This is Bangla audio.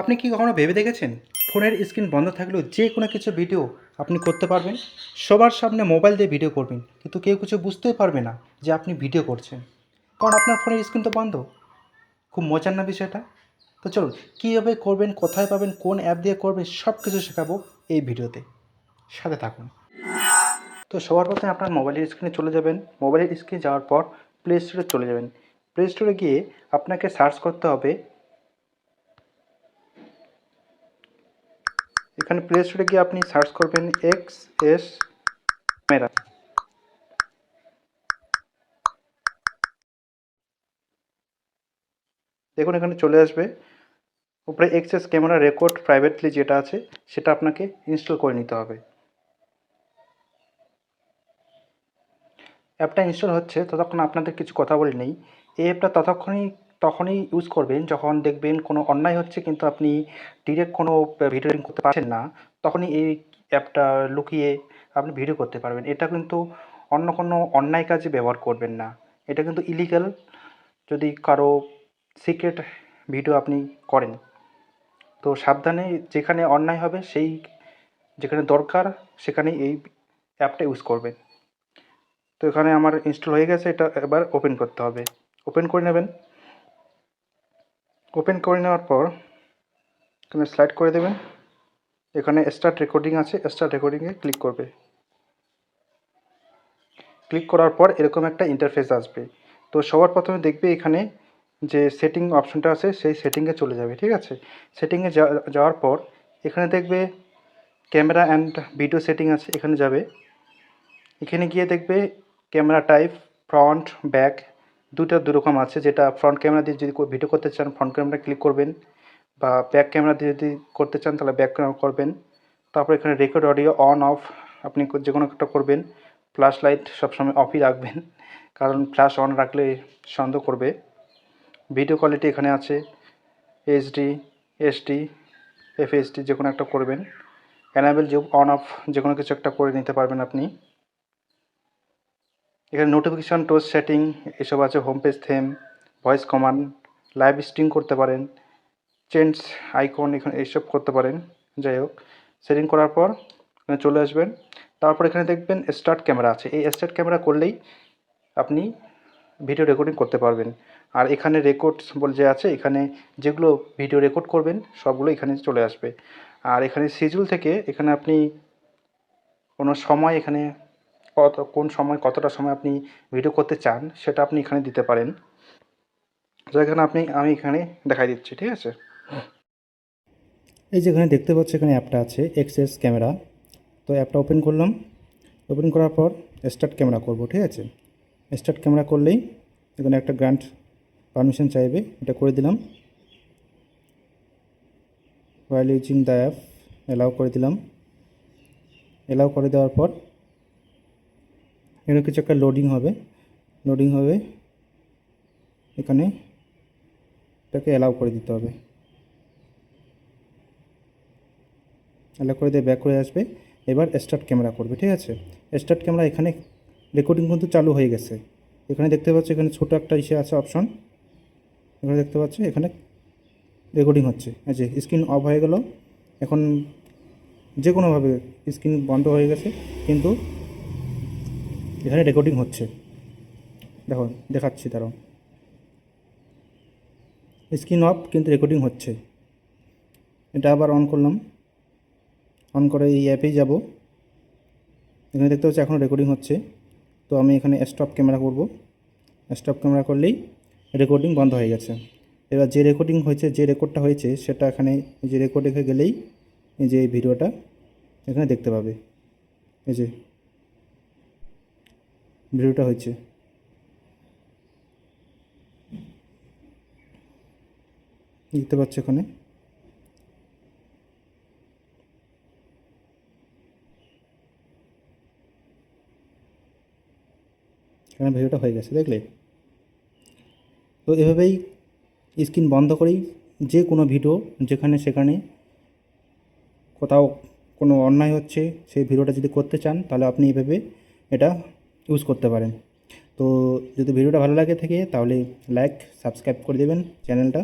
আপনি কি কখনো ভেবে দেখেছেন? ফোনের স্ক্রিন বন্ধ থাকলেও যে কোনো কিছু ভিডিও আপনি করতে পারবেন? সবার সামনে মোবাইল দিয়ে ভিডিও করবেন, কিন্তু কেউ কিছু বুঝতেই পারবে না যে আপনি ভিডিও করছেন। কারণ আপনার ফোনের স্ক্রিন তো বন্ধ। খুব মজার না বিষয়টা? তো চলুন, কীভাবে করবেন, কোথায় পাবেন, কোন অ্যাপ দিয়ে করবেন সব কিছু শেখাবো এই ভিডিওতে। সাথে থাকুন। তো সবার প্রথমে আপনার মোবাইলের স্ক্রিনে চলে যাবেন। মোবাইলের স্ক্রিনে যাওয়ার পর প্লে স্টোরে চলে যাবেন। প্লে স্টোরে গিয়ে আপনাকে সার্চ করতে হবে এখানে প্লে স্টোরে গিয়ে আপনি সার্চ করবেন এক্স এস ক্যামেরা দেখুন, এখানে চলে আসবে। উপরে এক্সএস ক্যামেরা রেকর্ড প্রাইভেটলি যেটা আছে, সেটা আপনাকে ইনস্টল করে নিতে হবে। অ্যাপটা ইনস্টল হচ্ছে, ততক্ষণ আপনাদের কিছু কথা বলে নেই। এই অ্যাপটা ততক্ষণই তখনই ইউজ করবেন। যখন দেখবেন কোনো অন্যায় হচ্ছে কিন্তু আপনি ডিরেক্ট কোনো ভিডিও করতে পারছেন না, তখনই এই অ্যাপটা লুকিয়ে আপনি ভিডিও করতে পারবেন। এটা কিন্তু অন্য কোনো অন্যায় কাজে ব্যবহার করবেন না। এটা কিন্তু ইলিগাল যদি কারও সিক্রেট ভিডিও আপনি করেন। তো সাবধানে যেখানে অন্যায় হবে সেই যেখানে দরকার সেখানে এই অ্যাপটা ইউজ করবেন। তো এখানে আমার ইনস্টল হয়ে গেছে। এটা এবার ওপেন করতে হবে। ওপেন করে নেবেন। ওপেন করে নেওয়ার পর এখানে স্লাইড করে দেবেন। এখানে স্টার্ট রেকর্ডিং আছে স্টার্ট রেকর্ডিংয়ে ক্লিক করবে। ক্লিক করার পর এরকম একটা ইন্টারফেস আসবে। তো সবার প্রথমে দেখবে এখানে যে সেটিং অপশনটা আছে, সেই সেটিংয়ে চলে যাবে, ঠিক আছে? সেটিংয়ে যাওয়ার পর এখানে দেখবে ক্যামেরা অ্যান্ড ভিডিও সেটিং আছে, এখানে যাবে। এখানে গিয়ে দেখবে ক্যামেরা টাইপ ফ্রন্ট ব্যাক দুটো দুরকম আছে, যেটা ফ্রন্ট ক্যামেরা দিয়ে যদি ভিডিও করতে চান ফ্রন্ট ক্যামেরা ক্লিক করবেন বা ব্যাক ক্যামেরা দিয়ে যদি করতে চান, তাহলে ব্যাক ক্যামেরা করবেন। তারপর এখানে রেকর্ড অডিও অন অফ আপনি যে কোনো একটা করবেন। ফ্ল্যাশ লাইট সবসময় অফই রাখবেন, কারণ ফ্ল্যাশ অন রাখলে সন্দেহ করবে। ভিডিও কোয়ালিটি এখানে আছে এইচডি এসডি এফএসডি যে কোনো একটা করবেন। অ্যানাবেল যে অন অফ যে কোনো কিছু একটা করে নিতে পারবেন আপনি। এখানে নোটিফিকেশান টোজ সেটিং এসব আছে home page theme voice command live stream করতে পারেন চেঞ্জ আইকন এখানে এইসব করতে পারেন, যাই হোক সেটিং করার পর এখানে চলে আসবেন, তারপর এখানে দেখবেন স্টার্ট ক্যামেরা আছে, এই স্টার্ট ক্যামেরা করলেই আপনি ভিডিও রেকর্ডিং করতে পারবেন, আর এখানে রেকর্ড বলে যে আছে, এখানে যেগুলো ভিডিও রেকর্ড করবেন, সবগুলো এখানে চলে আসবে, আর এখানে সিজুল থেকে এখানে আপনি কোনো সময় এখানে কত কোন সময় কতটা সময় আপনি ভিডিও করতে চান, সেটা আপনি এখানে দিতে পারেন। তো এখানে আপনি, আমি এখানে দেখাই দিচ্ছি, ঠিক আছে? এই যে এখানে দেখতে পাচ্ছি, এখানে অ্যাপটা আছে এক্সএস ক্যামেরা তো অ্যাপটা ওপেন করলাম। ওপেন করার পর স্টার্ট ক্যামেরা করব, ঠিক আছে? স্টার্ট ক্যামেরা করলেই এখানে একটা গ্রান্ট পারমিশন চাইবে, এটা করে দিলাম। While using the app allow করে দিলাম। অ্যালাউ করে দেওয়ার পর এখানে কিছু একটা লোডিং হবে। লোডিং হবে। এখানে এটাকে অ্যালাউ করে দিতে হবে। অ্যালাউ করে দিয়ে ব্যাক করে আসবে। এবার স্টার্ট ক্যামেরা করবে, ঠিক আছে? স্টার্ট ক্যামেরা এখানে রেকর্ডিং কিন্তু চালু হয়ে গেছে। এখানে দেখতে পাচ্ছ, এখানে ছোটো একটা ইসে আছে অপশন এখানে দেখতে পাচ্ছ, এখানে রেকর্ডিং হচ্ছে। যে স্ক্রিন অফ হয়ে গেল। এখন যে কোনোভাবে স্ক্রিন বন্ধ হয়ে গেছে। কিন্তু এখানে রেকর্ডিং হচ্ছে। দেখো, দেখাচ্ছি তারাও স্ক্রিন অফ কিন্তু রেকর্ডিং হচ্ছে। এটা আবার অন করলাম। অন করে এই অ্যাপেই যাব। এখানে দেখতে পাচ্ছি এখনও রেকর্ডিং হচ্ছে। তো আমি এখানে স্টপ ক্যামেরা করব। স্টপ ক্যামেরা করলেই রেকর্ডিং বন্ধ হয়ে গেছে। এবার যে রেকর্ডিং হয়েছে, যে রেকর্ডটা হয়েছে, সেটা এখানে যে রেকর্ড রেখে গেলেই যে ভিডিওটা এখানে দেখতে পাবে। এই যে ভিডিওটা হয়েছে। দেখতে পাচ্ছ এখানে। এখানে ভিডিওটা হয়ে গেছে, দেখলে? তো এভাবেই স্ক্রিন বন্ধ করেই যে কোনো ভিডিও যেখানে সেখানে কোথাও কোনো অন্যায় হচ্ছে, সেই ভিডিওটা যদি করতে চান, তাহলে আপনি এভাবে এটা ইউজ করতে পারেন। তো যদি ভিডিওটা ভালো লাগে থাকে, তাহলে লাইক সাবস্ক্রাইব করে দেবেন চ্যানেলটা।